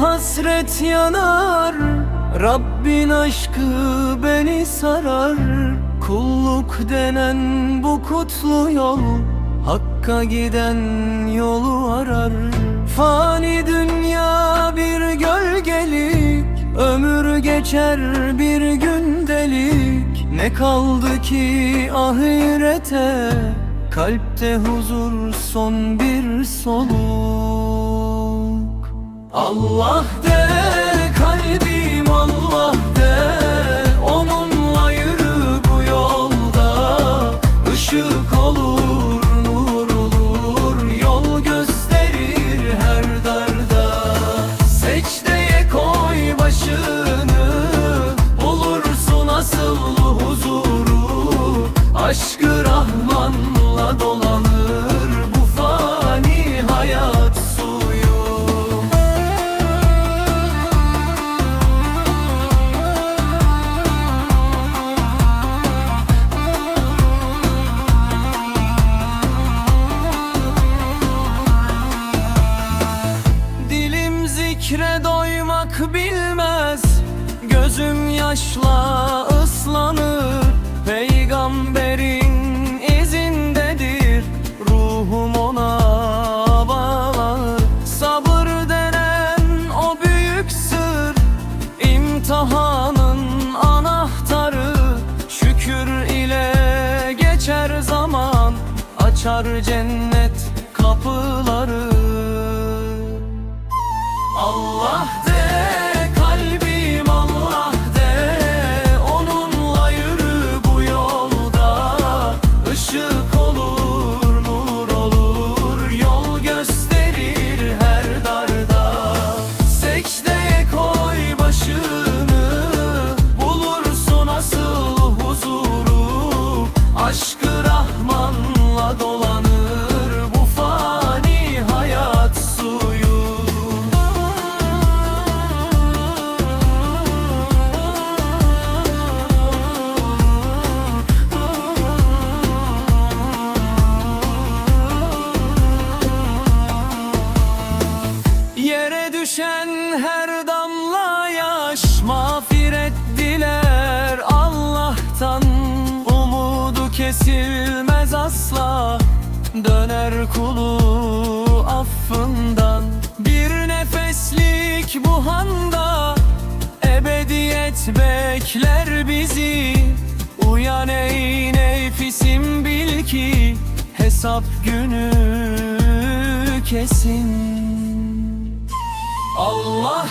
hasret yanar. Rabbin aşkı beni sarar. Kulluk denen bu kutlu yol Hakka giden yolu arar. Fani dünya bir gölgelik Ömür geçer bir gündelik. Ne kaldı ki ahirete? Kalpte huzur son bir soluk Allah de Gözüm yaşla ıslanır Peygamberin izindedir. Ruhum ona bağlanır. Sabır denen o büyük sır İmtihanın anahtarı. Şükür ile geçer zaman Açar cennet kapıları. Allah kesilmez asla. Döner kulu affından. Bir nefeslik bu handa. Ebediyet bekler bizi. Uyan ey nefsim bil ki Hesap günü kesin. Allah